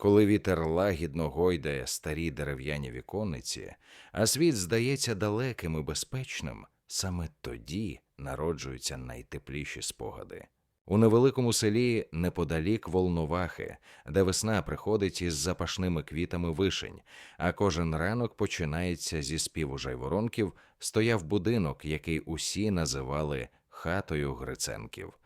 Коли вітер лагідно гойдає старі дерев'яні віконниці, а світ здається далеким і безпечним, саме тоді народжуються найтепліші спогади. У невеликому селі неподалік Волновахи, де весна приходить із запашними квітами вишень, а кожен ранок починається зі співу жайворонків, стояв будинок, який усі називали хатою Гриценків.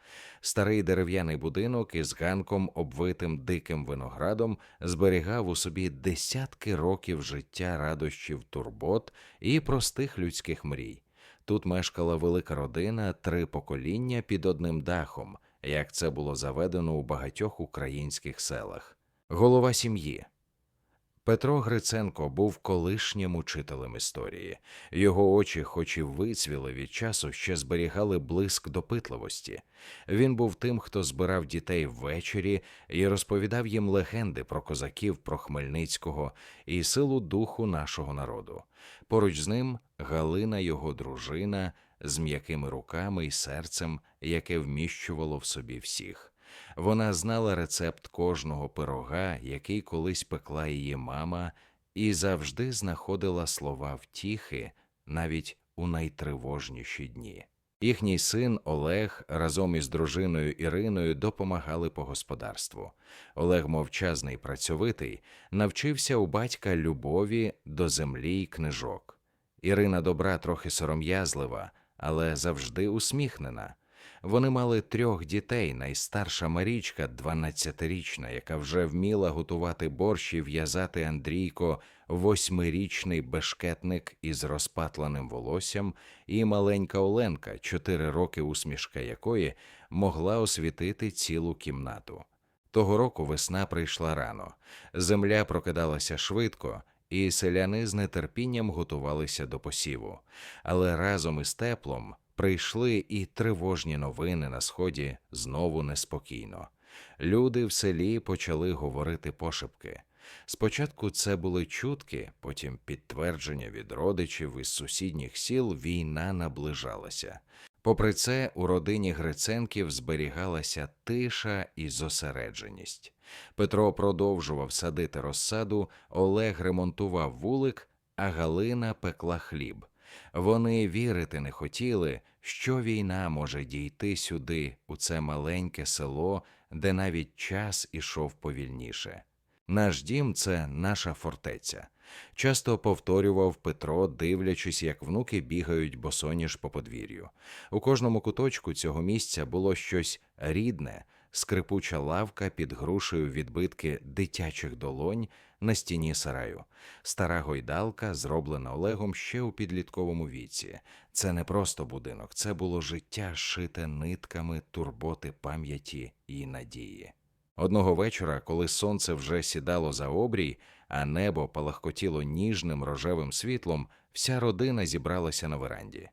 Старий дерев'яний будинок із ганком, обвитим диким виноградом, зберігав у собі десятки років життя радощів турбот і простих людських мрій. Тут мешкала велика родина, три покоління під одним дахом, як це було заведено у багатьох українських селах. Голова сім'ї. Петро Гриценко був колишнім учителем історії. Його очі, хоч і вицвіли від часу, ще зберігали блиск допитливості. Він був тим, хто збирав дітей ввечері і розповідав їм легенди про козаків, про Хмельницького і силу духу нашого народу. Поруч з ним Галина, його дружина, з м'якими руками і серцем, яке вміщувало в собі всіх. Вона знала рецепт кожного пирога, який колись пекла її мама, і завжди знаходила слова втіхи навіть у найтривожніші дні. Їхній син Олег разом із дружиною Іриною допомагали по господарству. Олег, мовчазний працьовитий, навчився у батька любові до землі й книжок. Ірина добра трохи сором'язлива, але завжди усміхнена. Вони мали трьох дітей. Найстарша Марічка, 12-річна, яка вже вміла готувати борщ і в'язати Андрійко, восьмирічний бешкетник із розпатленим волоссям, і маленька Оленка, чотири роки усмішка якої могла освітити цілу кімнату. Того року весна прийшла рано. Земля прокидалася швидко, і селяни з нетерпінням готувалися до посіву. Але разом із теплом прийшли і тривожні новини на сході знову неспокійно. Люди в селі почали говорити пошепки. Спочатку це були чутки, потім підтвердження від родичів із сусідніх сіл війна наближалася. Попри це, у родині Гриценків зберігалася тиша і зосередженість. Петро продовжував садити розсаду, Олег ремонтував вулик, а Галина пекла хліб. Вони вірити не хотіли, що війна може дійти сюди, у це маленьке село, де навіть час ішов повільніше. Наш дім це наша фортеця. Часто повторював Петро, дивлячись, як внуки бігають босоніж по подвір'ю. У кожному куточку цього місця було щось рідне, скрипуча лавка під грушею відбитки дитячих долонь на стіні сараю, стара гойдалка, зроблена Олегом ще у підлітковому віці. Це не просто будинок, це було життя, шите нитками турботи пам'яті і надії. Одного вечора, коли сонце вже сідало за обрій, а небо палахкотіло ніжним рожевим світлом, вся родина зібралася на веранді.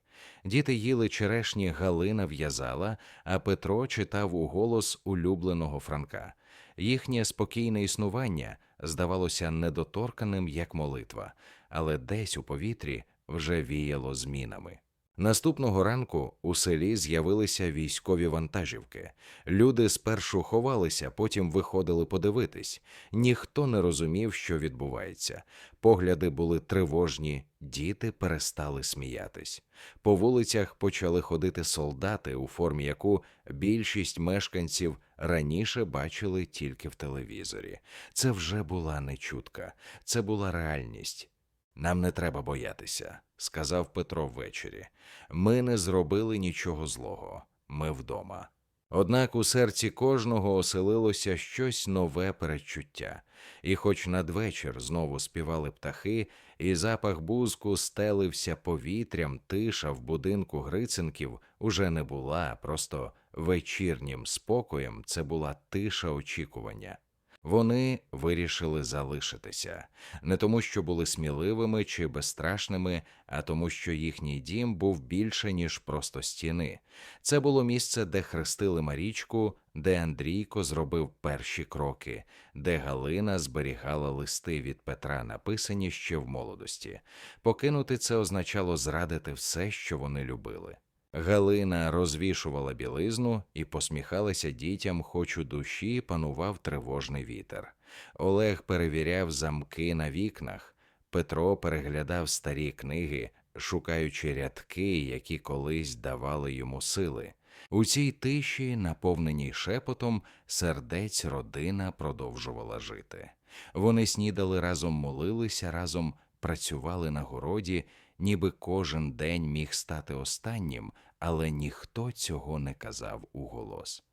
Діти їли черешні Галина в'язала, а Петро читав у голос улюбленого Франка. Їхнє спокійне існування здавалося недоторканим, як молитва, але десь у повітрі вже віяло змінами. Наступного ранку у селі з'явилися військові вантажівки. Люди спершу ховалися, потім виходили подивитись. Ніхто не розумів, що відбувається. Погляди були тривожні, діти перестали сміятись. По вулицях почали ходити солдати, у формі яку більшість мешканців раніше бачили тільки в телевізорі. Це вже була не чутка, це була реальність. Нам не треба боятися, сказав Петро ввечері. Ми не зробили нічого злого. Ми вдома. Однак у серці кожного оселилося щось нове передчуття, і, хоч надвечір знову співали птахи, і запах бузку стелився повітрям, тиша в будинку Гриценків уже не була, просто вечірнім спокоєм це була тиша очікування. Вони вирішили залишитися не тому, що були сміливими чи безстрашними, а тому, що їхній дім був більше, ніж просто стіни. Це було місце, де хрестили Марічку, де Андрійко зробив перші кроки, де Галина зберігала листи від Петра, написані ще в молодості. Покинути це означало зрадити все, що вони любили. Галина розвішувала білизну і посміхалася дітям, хоч у душі панував тривожний вітер. Олег перевіряв замки на вікнах. Петро переглядав старі книги, шукаючи рядки, які колись давали йому сили. У цій тиші, наповненій шепотом, сердець родина продовжувала жити. Вони снідали разом молилися, разом працювали на городі, ніби кожен день міг стати останнім, але ніхто цього не казав уголос.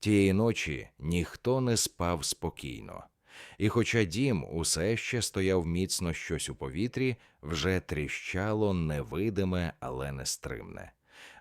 Тієї ночі ніхто не спав спокійно. І хоча дім усе ще стояв міцно щось у повітрі, вже тріщало невидиме, але нестримне.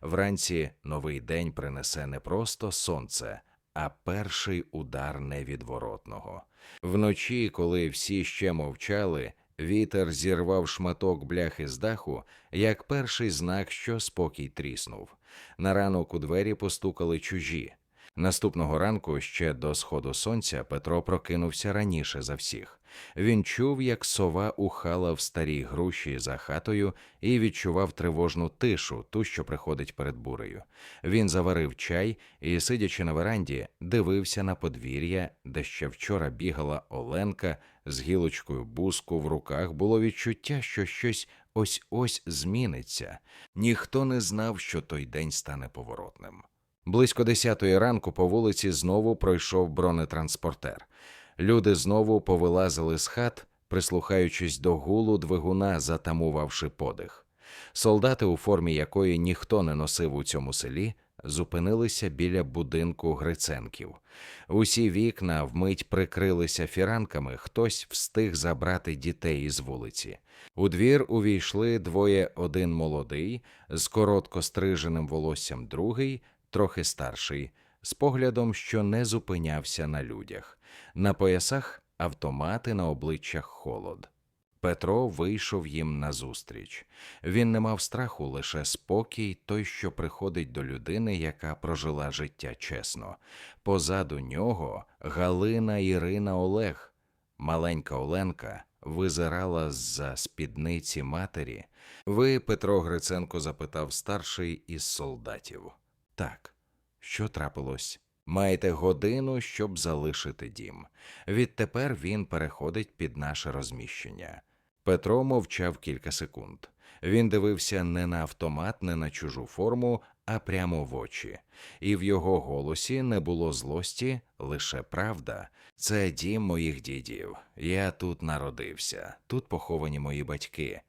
Вранці новий день принесе не просто сонце, а перший удар невідворотного. Вночі, коли всі ще мовчали, вітер зірвав шматок бляхи з даху, як перший знак, що спокій тріснув. На ранок у двері постукали чужі. Наступного ранку, ще до сходу сонця, Петро прокинувся раніше за всіх. Він чув, як сова ухала в старій груші за хатою і відчував тривожну тишу, ту, що приходить перед бурею. Він заварив чай і, сидячи на веранді, дивився на подвір'я, де ще вчора бігала Оленка з гілочкою буску в руках. Було відчуття, що щось ось ось зміниться. Ніхто не знав, що той день стане поворотним. Близько десятої ранку по вулиці знову пройшов бронетранспортер. Люди знову повилазили з хат, прислухаючись до гулу двигуна, затамувавши подих. Солдати, у формі якої ніхто не носив у цьому селі, зупинилися біля будинку Гриценків. Усі вікна вмить прикрилися фіранками, хтось встиг забрати дітей із вулиці. У двір увійшли двоє один молодий, з коротко стриженим волоссям другий, трохи старший, з поглядом, що не зупинявся на людях. На поясах автомати на обличчях холод. Петро вийшов їм назустріч. Він не мав страху, лише спокій, той, що приходить до людини, яка прожила життя чесно. Позаду нього Галина Ірина Олег. Маленька Оленка визирала з-за спідниці матері. Ви, Петро Гриценко, запитав старший із солдатів. Так, що трапилось? Маєте годину, щоб залишити дім. Відтепер він переходить під наше розміщення. Петро мовчав кілька секунд. Він дивився не на автомат, не на чужу форму, а прямо в очі, і в його голосі не було злості, лише правда. Це дім моїх дідів. Я тут народився, тут поховані мої батьки.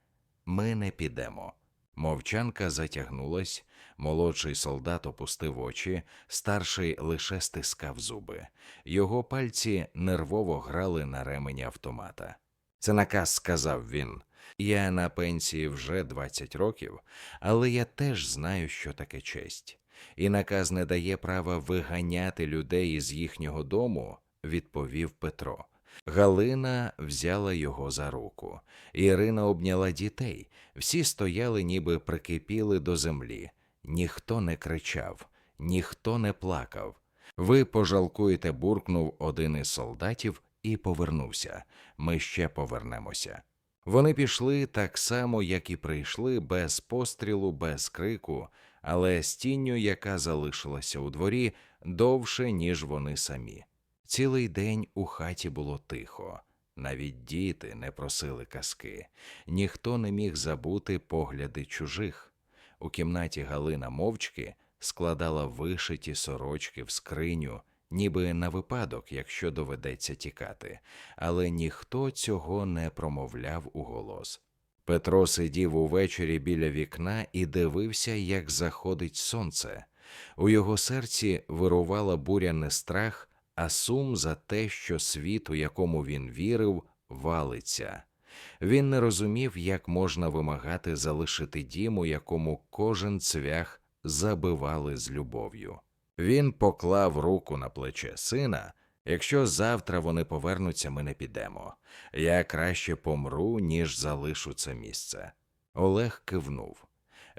Ми не підемо. Мовчанка затягнулась, молодший солдат опустив очі, старший лише стискав зуби. Його пальці нервово грали на ремені автомата. Це наказ, сказав він. Я на пенсії вже 20 років, але я теж знаю, що таке честь. І наказ не дає права виганяти людей із їхнього дому, відповів Петро. Галина взяла його за руку. Ірина обняла дітей. Всі стояли, ніби прикипіли до землі. Ніхто не кричав, ніхто не плакав. Ви пожалкуєте, буркнув один із солдатів і повернувся. Ми ще повернемося. Вони пішли так само, як і прийшли, без пострілу, без крику, але з тінню, яка залишилася у дворі, довше, ніж вони самі. Цілий день у хаті було тихо, навіть діти не просили казки, ніхто не міг забути погляди чужих. У кімнаті Галина мовчки складала вишиті сорочки в скриню, ніби на випадок, якщо доведеться тікати, але ніхто цього не промовляв у голос. Петро сидів увечері біля вікна і дивився, як заходить сонце. У його серці вирувала буря не страх, а сум за те, що світ, у якому він вірив, валиться. Він не розумів, як можна вимагати залишити дім, у якому кожен цвях забивали з любов'ю. Він поклав руку на плече сина. Якщо завтра вони повернуться, ми не підемо. Я краще помру, ніж залишу це місце. Олег кивнув.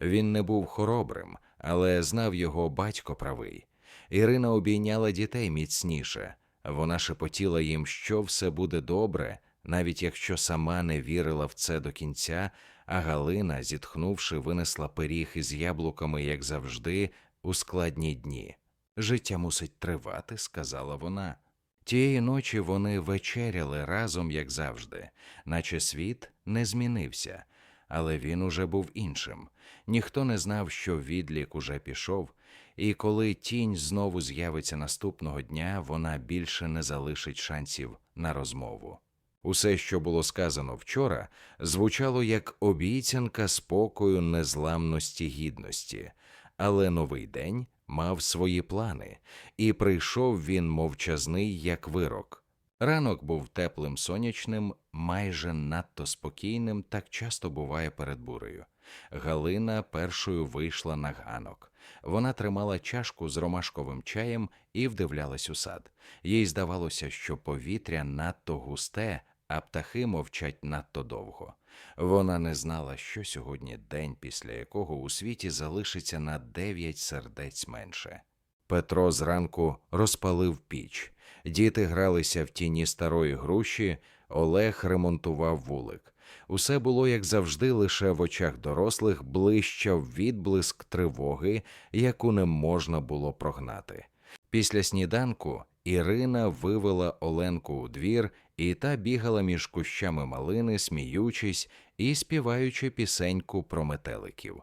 Він не був хоробрим, але знав його батько правий. Ірина обійняла дітей міцніше. Вона шепотіла їм, що все буде добре, навіть якщо сама не вірила в це до кінця, а Галина, зітхнувши, винесла пиріг із яблуками, як завжди, у складні дні. Життя мусить тривати, сказала вона. Тієї ночі вони вечеряли разом, як завжди, наче світ не змінився, але він уже був іншим. Ніхто не знав, що відлік уже пішов, і коли тінь знову з'явиться наступного дня, вона більше не залишить шансів на розмову. Усе, що було сказано вчора, звучало як обіцянка спокою, незламності, гідності, але новий день мав свої плани, і прийшов він мовчазний, як вирок. Ранок був теплим сонячним, майже надто спокійним, так часто буває перед бурею. Галина першою вийшла на ганок. Вона тримала чашку з ромашковим чаєм і вдивлялась у сад. Їй здавалося, що повітря надто густе, а птахи мовчать надто довго. Вона не знала, що сьогодні день, після якого у світі залишиться на дев'ять сердець менше. Петро зранку розпалив піч. Діти гралися в тіні старої груші, Олег ремонтував вулик. Усе було, як завжди, лише в очах дорослих блищав відблиск тривоги, яку не можна було прогнати. Після сніданку Ірина вивела Оленку у двір, і та бігала між кущами малини, сміючись і співаючи пісеньку про метеликів.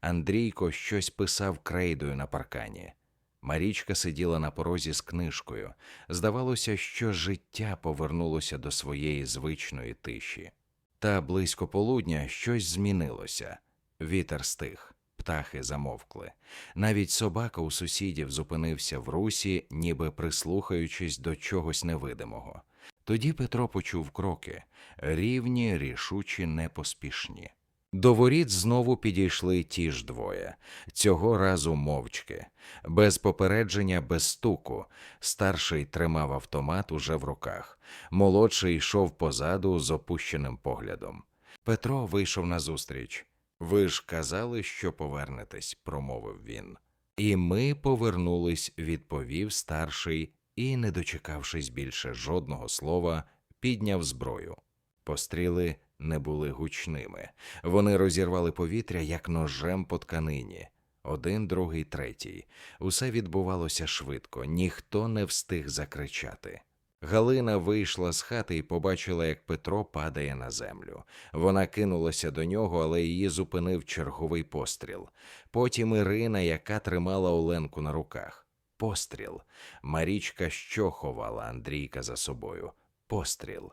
Андрійко щось писав крейдою на паркані. Марічка сиділа на порозі з книжкою. Здавалося, що життя повернулося до своєї звичної тиші. Та близько полудня щось змінилося. Вітер стих, птахи замовкли. Навіть собака у сусідів зупинився в русі, ніби прислухаючись до чогось невидимого. Тоді Петро почув кроки рівні, рішучі, непоспішні. До воріт знову підійшли ті ж двоє, цього разу мовчки, без попередження, без стуку. Старший тримав автомат уже в руках, молодший йшов позаду з опущеним поглядом. Петро вийшов назустріч. Ви ж казали, що повернетесь, промовив він. І ми повернулись, відповів старший і, не дочекавшись більше жодного слова, підняв зброю. Постріли не були гучними. Вони розірвали повітря, як ножем по тканині. Один, другий, третій. Усе відбувалося швидко, ніхто не встиг закричати. Галина вийшла з хати і побачила, як Петро падає на землю. Вона кинулася до нього, але її зупинив черговий постріл. Потім Ірина, яка тримала Оленку на руках. Постріл. Марічка що ховала Андрійка за собою. Постріл.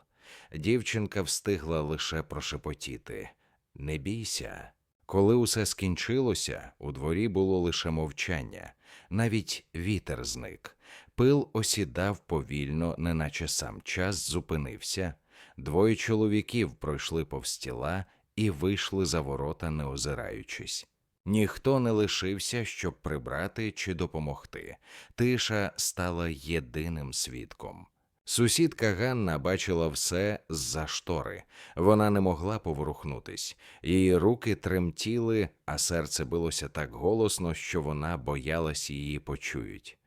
Дівчинка встигла лише прошепотіти Не бійся. Коли усе скінчилося, у дворі було лише мовчання, навіть вітер зник. Пил осідав повільно, неначе сам час зупинився. Двоє чоловіків пройшли повз тіла і вийшли за ворота, не озираючись. Ніхто не лишився, щоб прибрати чи допомогти. Тиша стала єдиним свідком. Сусідка Ганна бачила все з-за штори. Вона не могла поворухнутись. Її руки тремтіли, а серце билося так голосно, що вона боялась її почують.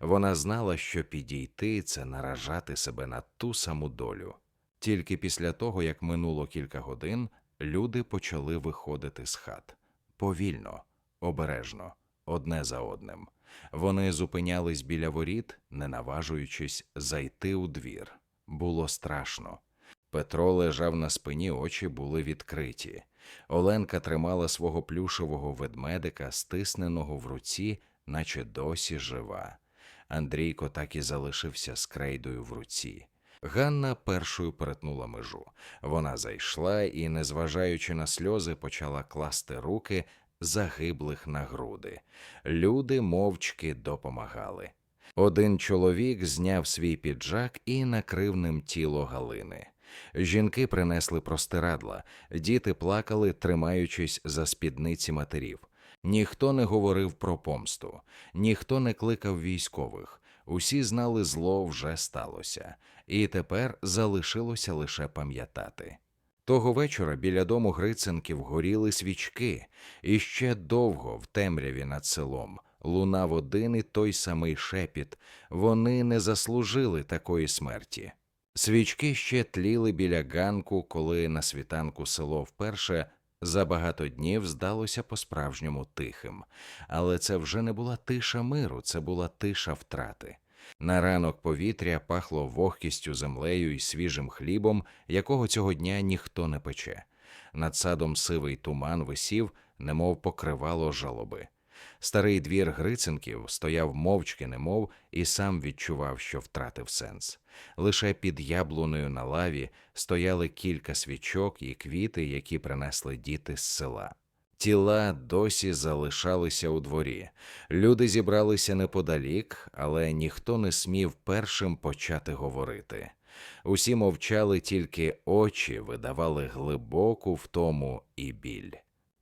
Вона знала, що підійти це наражати себе на ту саму долю. Тільки після того, як минуло кілька годин, люди почали виходити з хат повільно, обережно, одне за одним. Вони зупинялись біля воріт, не наважуючись зайти у двір. Було страшно. Петро лежав на спині, очі були відкриті. Оленка тримала свого плюшевого ведмедика, стисненого в руці, наче досі жива. Андрійко так і залишився з крейдою в руці. Ганна першою перетнула межу. Вона зайшла і, незважаючи на сльози, почала класти руки загиблих на груди. Люди мовчки допомагали. Один чоловік зняв свій піджак і накрив ним тіло Галини. Жінки принесли простирадла, діти плакали, тримаючись за спідниці матерів. Ніхто не говорив про помсту, ніхто не кликав військових. Усі знали, зло вже сталося, і тепер залишилося лише пам'ятати. Того вечора біля дому Гриценків горіли свічки, і ще довго в темряві над селом лунав один і той самий шепіт вони не заслужили такої смерті. Свічки ще тліли біля ганку, коли на світанку село вперше За багато днів здалося по-справжньому тихим, але це вже не була тиша миру, це була тиша втрати. На ранок повітря пахло вогкістю, землею і свіжим хлібом, якого цього дня ніхто не пече. Над садом сивий туман висів, немов покривало жалоби. Старий двір Грицинків стояв мовчки, немов, і сам відчував, що втратив сенс. Лише під яблуною на лаві стояли кілька свічок і квіти, які принесли діти з села. Тіла досі залишалися у дворі. Люди зібралися неподалік, але ніхто не смів першим почати говорити. Усі мовчали, тільки очі видавали глибоку втому і біль.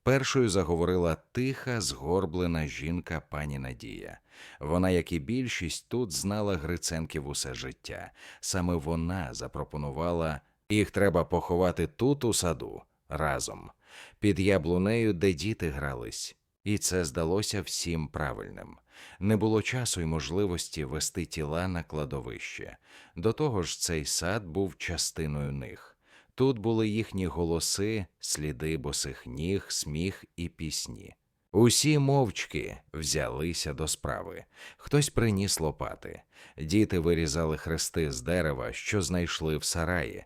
Першою заговорила тиха, згорблена жінка пані Надія. Вона, як і більшість, тут знала Гриценків усе життя. Саме вона запропонувала їх треба поховати тут, у саду, разом, під яблунею, де діти грались. І це здалося всім правильним. Не було часу й можливості вести тіла на кладовище. До того ж, цей сад був частиною них. Тут були їхні голоси, сліди босих ніг, сміх і пісні. Усі мовчки взялися до справи. Хтось приніс лопати. Діти вирізали хрести з дерева, що знайшли в сараї.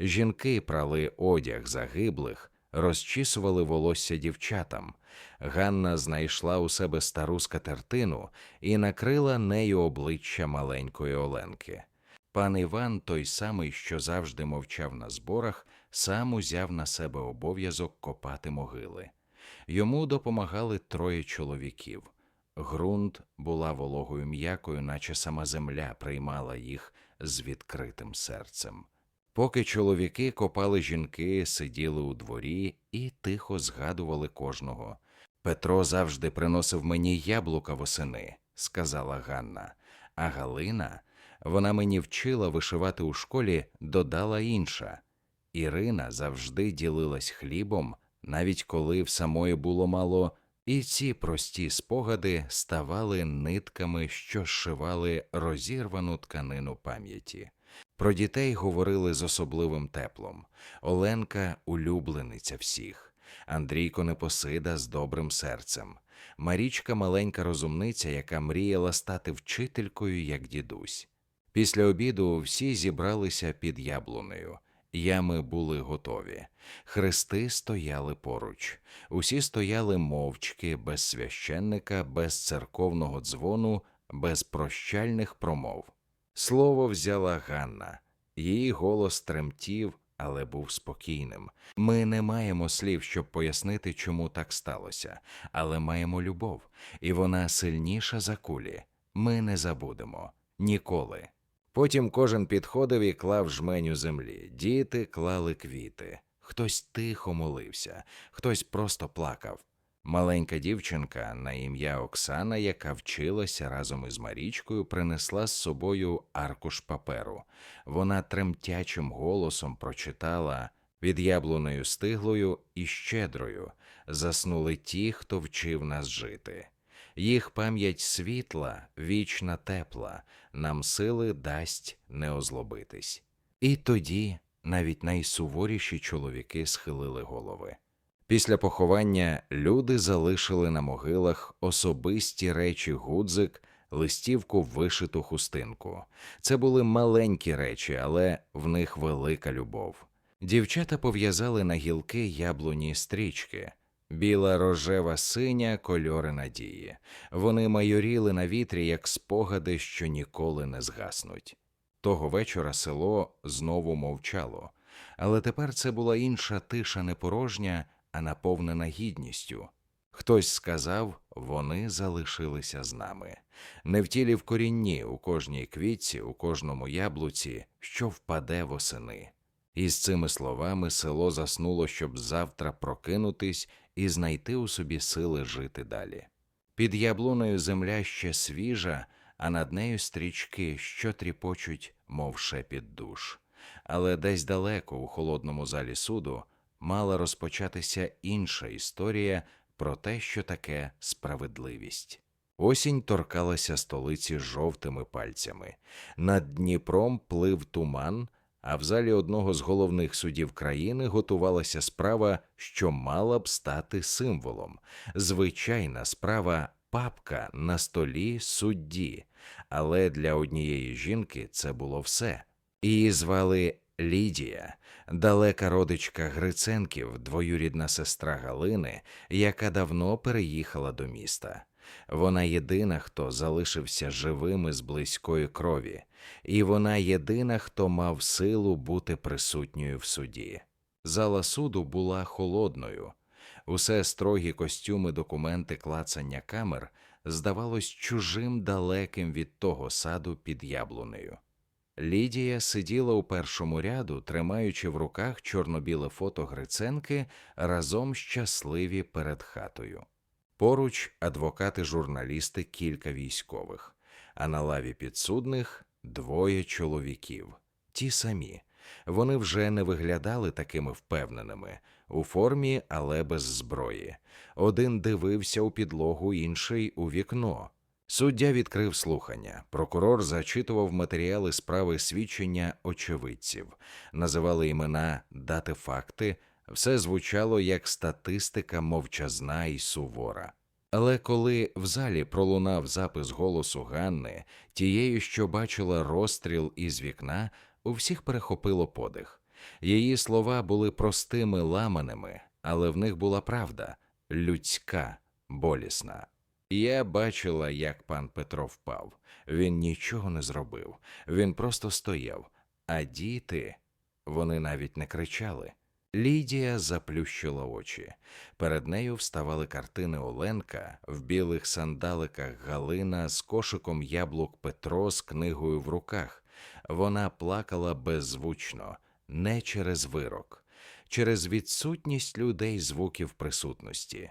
Жінки прали одяг загиблих, розчісували волосся дівчатам. Ганна знайшла у себе стару скатертину і накрила нею обличчя маленької Оленки. Пан Іван, той самий, що завжди мовчав на зборах, сам узяв на себе обов'язок копати могили. Йому допомагали троє чоловіків. Грунт була вологою м'якою, наче сама земля приймала їх з відкритим серцем. Поки чоловіки копали жінки, сиділи у дворі і тихо згадували кожного. Петро завжди приносив мені яблука восени, сказала Ганна, а Галина вона мені вчила вишивати у школі, додала інша. Ірина завжди ділилась хлібом, навіть коли в самої було мало, і ці прості спогади ставали нитками, що зшивали розірвану тканину пам'яті. Про дітей говорили з особливим теплом. Оленка улюблениця всіх, Андрійко Непосида з добрим серцем, Марічка маленька розумниця, яка мріяла стати вчителькою, як дідусь. Після обіду всі зібралися під яблунею. Ями були готові. Хрести стояли поруч. Усі стояли мовчки, без священника, без церковного дзвону, без прощальних промов. Слово взяла Ганна. Її голос тремтів, але був спокійним. Ми не маємо слів, щоб пояснити, чому так сталося, але маємо любов, і вона сильніша за кулі. Ми не забудемо ніколи. Потім кожен підходив і клав жменю землі. Діти клали квіти. Хтось тихо молився, хтось просто плакав. Маленька дівчинка на ім'я Оксана, яка вчилася разом із Марічкою, принесла з собою аркуш паперу. Вона тремтячим голосом прочитала від яблуною стиглою і щедрою заснули ті, хто вчив нас жити. Їх пам'ять світла, вічна тепла, нам сили дасть не озлобитись. І тоді навіть найсуворіші чоловіки схилили голови. Після поховання люди залишили на могилах особисті речі гудзик, листівку вишиту хустинку. Це були маленькі речі, але в них велика любов. Дівчата пов'язали на гілки яблуні стрічки. Біла рожева синя кольори надії. Вони майоріли на вітрі, як спогади, що ніколи не згаснуть. Того вечора село знову мовчало, але тепер це була інша тиша не порожня, а наповнена гідністю. Хтось сказав, вони залишилися з нами, не в тілі в корінні, у кожній квітці, у кожному яблуці, що впаде восени. І з цими словами село заснуло, щоб завтра прокинутись і знайти у собі сили жити далі. Під яблуною земля ще свіжа, а над нею стрічки, що тріпочуть, мов шепіт душ. Але десь далеко, у холодному залі суду, мала розпочатися інша історія про те, що таке справедливість. Осінь торкалася столиці жовтими пальцями. Над Дніпром плив туман, А в залі одного з головних судів країни готувалася справа, що мала б стати символом. Звичайна справа папка на столі судді. Але для однієї жінки це було все. Її звали Лідія, далека родичка Гриценків, двоюрідна сестра Галини, яка давно переїхала до міста. Вона єдина, хто залишився живим із близької крові, і вона єдина, хто мав силу бути присутньою в суді. Зала суду була холодною. Усе строгі костюми, документи, клацання камер здавалось чужим далеким від того саду під яблунею. Лідія сиділа у першому ряду, тримаючи в руках чорно-біле фото Гриценки разом щасливі перед хатою. Поруч адвокати, журналісти, кілька військових, а на лаві підсудних двоє чоловіків. Ті самі. Вони вже не виглядали такими впевненими, у формі, але без зброї. Один дивився у підлогу, інший у вікно. Суддя відкрив слухання. Прокурор зачитував матеріали справи свідчення очевидців, називали імена, дати факти. Все звучало як статистика мовчазна і сувора. Але коли в залі пролунав запис голосу Ганни, тієї, що бачила розстріл із вікна, у всіх перехопило подих. Її слова були простими ламаними, але в них була правда людська, болісна. Я бачила, як пан Петро впав. Він нічого не зробив, він просто стояв. А діти, вони навіть не кричали. Лідія заплющила очі. Перед нею вставали картини Оленка в білих сандаликах Галина з кошиком яблук Петро з книгою в руках. Вона плакала беззвучно, не через вирок, через відсутність людей звуків присутності.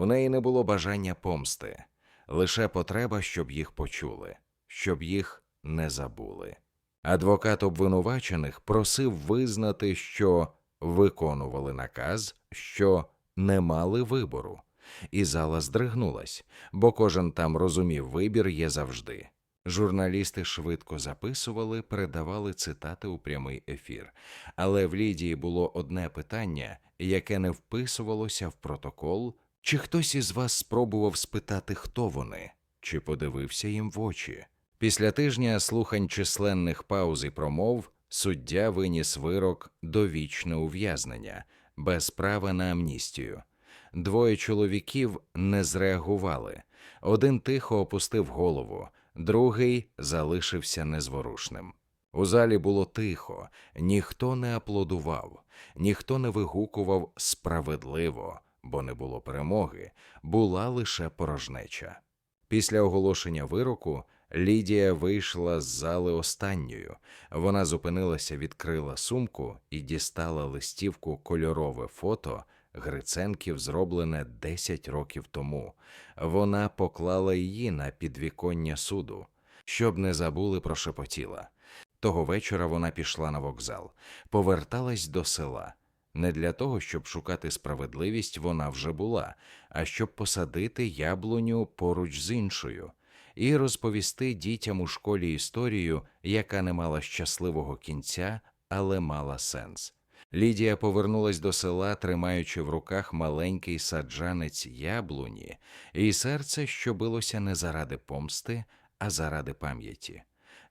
У неї не було бажання помсти, лише потреба, щоб їх почули, щоб їх не забули. Адвокат обвинувачених просив визнати, що виконували наказ, що не мали вибору, і зала здригнулась, бо кожен там розумів, вибір є завжди. Журналісти швидко записували, передавали цитати у прямий ефір. Але в Лідії було одне питання, яке не вписувалося в протокол. Чи хтось із вас спробував спитати, хто вони, чи подивився їм в очі? Після тижня слухань численних пауз і промов суддя виніс вирок довічне ув'язнення без права на амністію. Двоє чоловіків не зреагували. Один тихо опустив голову, другий залишився незворушним. У залі було тихо, ніхто не аплодував, ніхто не вигукував справедливо, бо не було перемоги, була лише порожнеча. Після оголошення вироку Лідія вийшла з зали останньою. Вона зупинилася, відкрила сумку і дістала листівку кольорове фото Гриценків, зроблене 10 років тому. Вона поклала її на підвіконня суду, щоб не забули, прошепотіла. Того вечора вона пішла на вокзал, поверталась до села. Не для того, щоб шукати справедливість, вона вже була, а щоб посадити яблуню поруч з іншою і розповісти дітям у школі історію, яка не мала щасливого кінця, але мала сенс. Лідія повернулась до села, тримаючи в руках маленький саджанець яблуні, і серце, що билося не заради помсти, а заради пам'яті.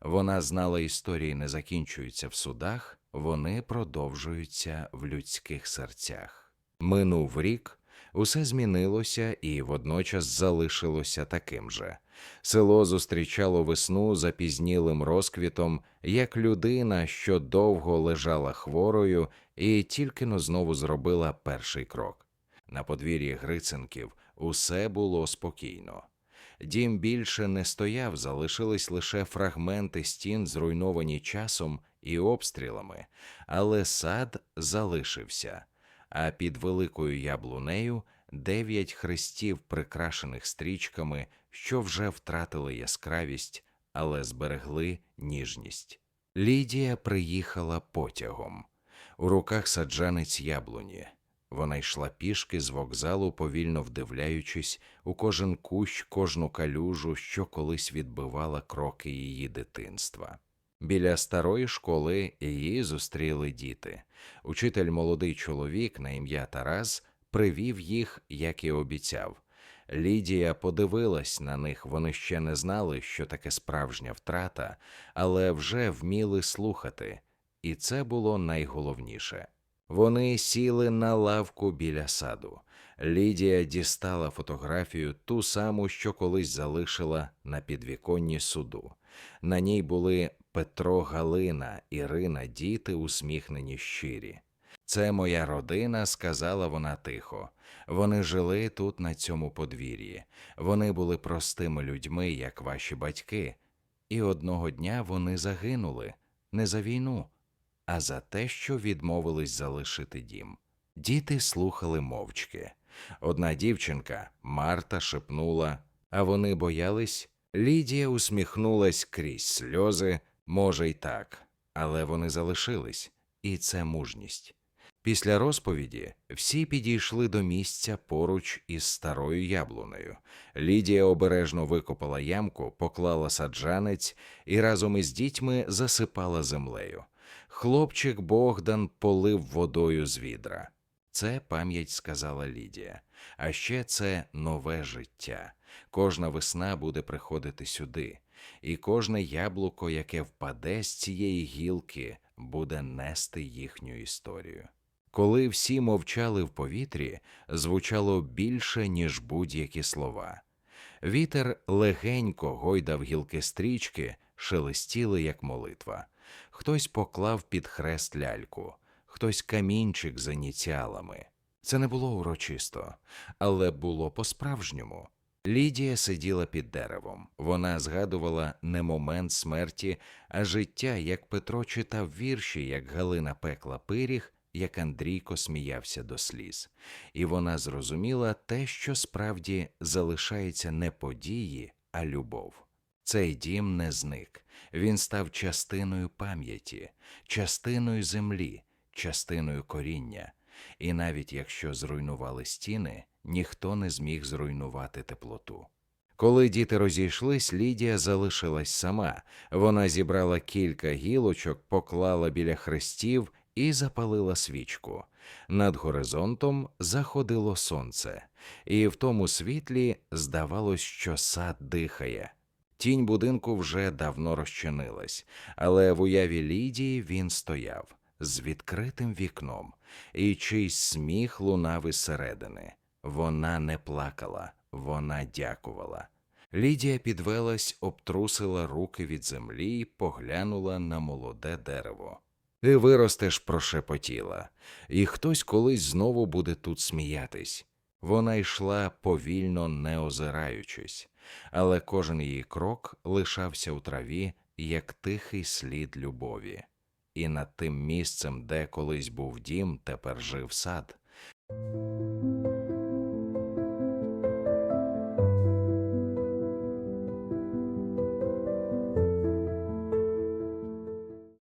Вона знала, історії не закінчуються в судах, вони продовжуються в людських серцях. Минув рік, усе змінилося і водночас залишилося таким же. Село зустрічало весну запізнілим розквітом, як людина, що довго лежала хворою і тільки но знову зробила перший крок. На подвір'ї Гриценків усе було спокійно. Дім більше не стояв, залишились лише фрагменти стін, зруйновані часом і обстрілами, але сад залишився, а під великою яблунею дев'ять хрестів, прикрашених стрічками, що вже втратили яскравість, але зберегли ніжність. Лідія приїхала потягом. У руках саджанець яблуні. Вона йшла пішки з вокзалу, повільно вдивляючись у кожен кущ, кожну калюжу, що колись відбивала кроки її дитинства. Біля старої школи її зустріли діти. Учитель молодий чоловік на ім'я Тарас привів їх, як і обіцяв. Лідія подивилась на них, вони ще не знали, що таке справжня втрата, але вже вміли слухати, і це було найголовніше. Вони сіли на лавку біля саду. Лідія дістала фотографію ту саму, що колись залишила на підвіконні суду. На ній були Петро, Галина, Ірина, діти усміхнені щирі. Це моя родина, сказала вона тихо. Вони жили тут на цьому подвір'ї. Вони були простими людьми, як ваші батьки, і одного дня вони загинули не за війну, а за те, що відмовились залишити дім. Діти слухали мовчки. Одна дівчинка, Марта, шепнула, а вони боялись. Лідія усміхнулась крізь сльози, може, й так, але вони залишились, і це мужність. Після розповіді всі підійшли до місця поруч із старою яблунею. Лідія обережно викопала ямку, поклала саджанець і разом із дітьми засипала землею. Хлопчик Богдан полив водою з відра. Це пам'ять сказала Лідія. А ще це нове життя. Кожна весна буде приходити сюди, і кожне яблуко, яке впаде з цієї гілки, буде нести їхню історію. Коли всі мовчали в повітрі, звучало більше, ніж будь-які слова. Вітер легенько гойдав гілки стрічки, шелестіли, як молитва. Хтось поклав під хрест ляльку, хтось камінчик з ініціалами. Це не було урочисто, але було по-справжньому. Лідія сиділа під деревом. Вона згадувала не момент смерті, а життя, як Петро читав вірші, як Галина пекла пиріг, як Андрійко сміявся до сліз, і вона зрозуміла те, що справді залишається не події, а любов. Цей дім не зник, він став частиною пам'яті, частиною землі, частиною коріння, і навіть якщо зруйнували стіни, ніхто не зміг зруйнувати теплоту. Коли діти розійшлись, Лідія залишилась сама. Вона зібрала кілька гілочок, поклала біля хрестів і запалила свічку. Над горизонтом заходило сонце, і в тому світлі здавалось, що сад дихає. Тінь будинку вже давно розчинилась, але в уяві Лідії він стояв з відкритим вікном, і чийсь сміх лунав із середини. Вона не плакала, вона дякувала. Лідія підвелась, обтрусила руки від землі і поглянула на молоде дерево. Ти виростеш, прошепотіла, і хтось колись знову буде тут сміятись. Вона йшла повільно, не озираючись, але кожен її крок лишався у траві, як тихий слід любові, і над тим місцем, де колись був дім, тепер жив сад.